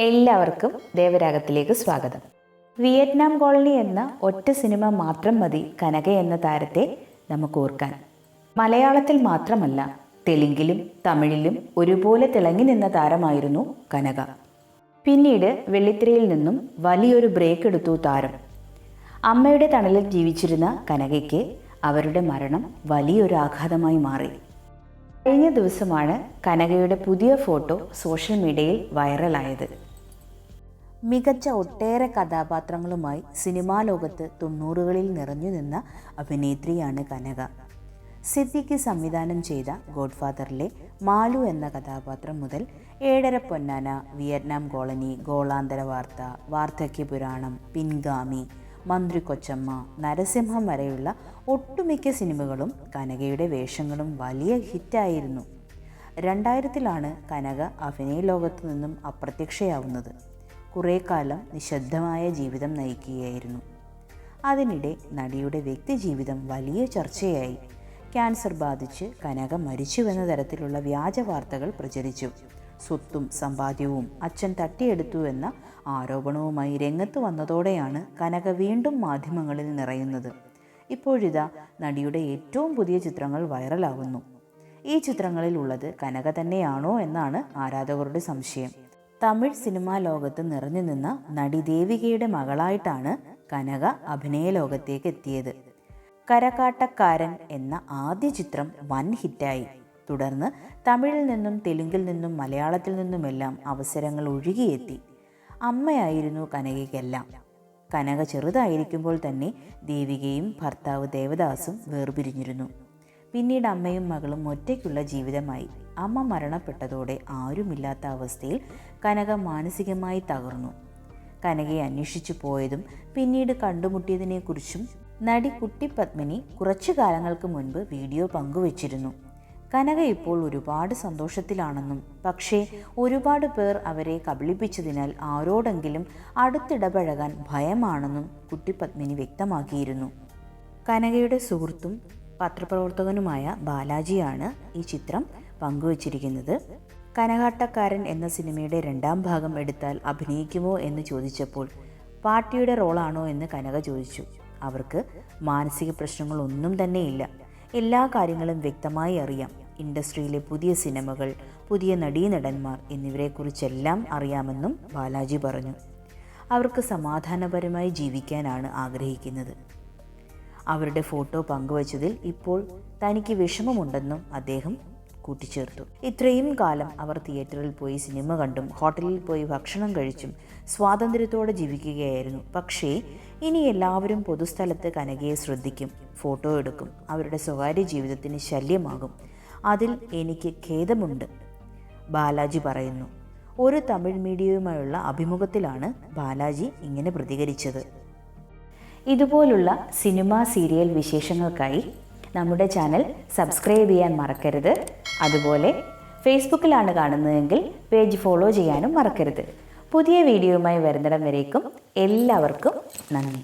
എല്ലാവർക്കും ദേവരാഗത്തിലേക്ക് സ്വാഗതം. Vietnam colony എന്ന ഒറ്റ സിനിമ മാത്രം മതി കനക എന്ന താരത്തെ നമുക്ക് ഓർക്കാൻ. മലയാളത്തിൽ മാത്രമല്ല തെലുങ്കിലും തമിഴിലും ഒരുപോലെ തിളങ്ങി നിന്ന താരമായിരുന്നു കനക. പിന്നീട് വെള്ളിത്തിരയിൽ നിന്നും വലിയൊരു ബ്രേക്ക് എടുത്തു താരം. അമ്മയുടെ തണലിൽ ജീവിച്ചിരുന്ന കനകയ്ക്ക് അവരുടെ മരണം വലിയൊരു ആഘാതമായി മാറി. കഴിഞ്ഞ ദിവസമാണ് കനകയുടെ പുതിയ ഫോട്ടോ സോഷ്യൽ മീഡിയയിൽ വൈറലായത്. മികച്ച ഒട്ടേറെ കഥാപാത്രങ്ങളുമായി സിനിമാ ലോകത്ത് തൊണ്ണൂറുകളിൽ നിറഞ്ഞു നിന്ന അഭിനേത്രിയാണ് കനക. സിദ്ദിഖ് സംവിധാനം ചെയ്ത ഗോഡ്ഫാദറിലെ മാലു എന്ന കഥാപാത്രം മുതൽ ഏഴര പൊന്നാന വിയറ്റ്നാം കോളനി ഗോളാന്തര വാർത്ത വാർദ്ധക്യ പുരാണം പിൻഗാമി മന്ത്രി കൊച്ചമ്മ നരസിംഹം വരെയുള്ള ഒട്ടുമിക്ക സിനിമകളും കനകയുടെ വേഷങ്ങളും വലിയ ഹിറ്റായിരുന്നു. രണ്ടായിരത്തിലാണ് കനക അഭിനയ ലോകത്തു നിന്നും അപ്രത്യക്ഷയാവുന്നത്. കുറേ കാലം നിശബ്ദമായ ജീവിതം നയിക്കുകയായിരുന്നു. അതിനിടെ നടിയുടെ വ്യക്തിജീവിതം വലിയ ചർച്ചയായി. ക്യാൻസർ ബാധിച്ച് കനക മരിച്ചുവെന്ന തരത്തിലുള്ള വ്യാജ വാർത്തകൾ പ്രചരിച്ചു. സ്വത്തും സമ്പാദ്യവും അച്ഛൻ തട്ടിയെടുത്തു എന്ന ആരോപണവുമായി രംഗത്ത് വന്നതോടെയാണ് കനക വീണ്ടും മാധ്യമങ്ങളിൽ നിറയുന്നത്. ഇപ്പോഴിതാ നടിയുടെ ഏറ്റവും പുതിയ ചിത്രങ്ങൾ വൈറലാകുന്നു. ഈ ചിത്രങ്ങളിൽ ഉള്ളത് കനക തന്നെയാണോ എന്നാണ് ആരാധകരുടെ സംശയം. തമിഴ് സിനിമാ ലോകത്ത് നിറഞ്ഞു നിന്ന നടി ദേവികയുടെ മകളായിട്ടാണ് കനക അഭിനയ ലോകത്തേക്ക് എത്തിയത്. കരകാട്ടക്കാരൻ എന്ന ആദ്യ ചിത്രം വൻ ഹിറ്റായി. തുടർന്ന് തമിഴിൽ നിന്നും തെലുങ്കിൽ നിന്നും മലയാളത്തിൽ നിന്നുമെല്ലാം അവസരങ്ങൾ ഒഴുകിയെത്തി. അമ്മയായിരുന്നു കനകയ്ക്കെല്ലാം. കനക ചെറുതായിരിക്കുമ്പോൾ തന്നെ ദേവികയും ഭർത്താവ് ദേവദാസും വേർപിരിഞ്ഞിരുന്നു. പിന്നീട് അമ്മയും മകളും ഒറ്റയ്ക്കുള്ള ജീവിതമായി. അമ്മ മരണപ്പെട്ടതോടെ ആരുമില്ലാത്ത അവസ്ഥയിൽ കനക മാനസികമായി തകർന്നു. കനകയെ അന്വേഷിച്ചു പോയതും പിന്നീട് കണ്ടുമുട്ടിയതിനെക്കുറിച്ചും നടി കുട്ടിപത്മിനി കുറച്ചു കാലങ്ങൾക്ക് മുൻപ് വീഡിയോ പങ്കുവച്ചിരുന്നു. കനക ഇപ്പോൾ ഒരുപാട് സന്തോഷത്തിലാണെന്നും പക്ഷേ ഒരുപാട് പേർ അവരെ കബളിപ്പിച്ചതിനാൽ ആരോടെങ്കിലും അടുത്തിടപഴകാൻ ഭയമാണെന്നും കുട്ടി പത്മിനി വ്യക്തമാക്കിയിരുന്നു. കനകയുടെ സുഹൃത്തും പത്രപ്രവർത്തകനുമായ ബാലാജിയാണ് ഈ ചിത്രം പങ്കുവച്ചിരിക്കുന്നത്. കനകാട്ടക്കാരൻ എന്ന സിനിമയുടെ രണ്ടാം ഭാഗം എടുത്താൽ അഭിനയിക്കുമോ എന്ന് ചോദിച്ചപ്പോൾ പാർട്ടിയുടെ റോളാണോ? എന്ന് കനക ചോദിച്ചു. അവർക്ക് മാനസിക പ്രശ്നങ്ങളൊന്നും തന്നെയില്ല. എല്ലാ കാര്യങ്ങളും വ്യക്തമായി അറിയാം. ഇൻഡസ്ട്രിയിലെ പുതിയ സിനിമകൾ പുതിയ നടീനടന്മാർ എന്നിവരെക്കുറിച്ചെല്ലാം അറിയാമെന്നും ബാലാജി പറഞ്ഞു. അവർക്ക് സമാധാനപരമായി ജീവിക്കാനാണ് ആഗ്രഹിക്കുന്നത്. അവരുടെ ഫോട്ടോ പങ്കുവച്ചതിൽ ഇപ്പോൾ തനിക്ക് വിഷമമുണ്ടെന്നും അദ്ദേഹം കൂട്ടിച്ചേർത്തു. ഇത്രയും കാലം അവർ തിയേറ്ററിൽ പോയി സിനിമ കണ്ടും ഹോട്ടലിൽ പോയി ഭക്ഷണം കഴിച്ചും സ്വാതന്ത്ര്യത്തോടെ ജീവിക്കുകയായിരുന്നു. പക്ഷേ ഇനി എല്ലാവരും പൊതുസ്ഥലത്ത് കനകയെ ശ്രദ്ധിക്കും ഫോട്ടോ എടുക്കും അവരുടെ സ്വകാര്യ ജീവിതത്തിന് ശല്യമാകും. അതിൽ എനിക്ക് ഖേദമുണ്ട്. ബാലാജി പറയുന്നു ഒരു തമിഴ് മീഡിയയുമായുള്ള അഭിമുഖത്തിലാണ് ബാലാജി ഇങ്ങനെ പ്രതികരിച്ചത്. ഇതുപോലുള്ള സിനിമ സീരിയൽ വിശേഷങ്ങൾക്കായി നമ്മുടെ ചാനൽ സബ്സ്ക്രൈബ് ചെയ്യാൻ മറക്കരുത്. അതുപോലെ ഫേസ്ബുക്കിലാണ് കാണുന്നതെങ്കിൽ പേജ് ഫോളോ ചെയ്യാനും മറക്കരുത്. പുതിയ വീഡിയോയുമായി വരുന്നിടം വരേക്കും. എല്ലാവർക്കും നന്ദി.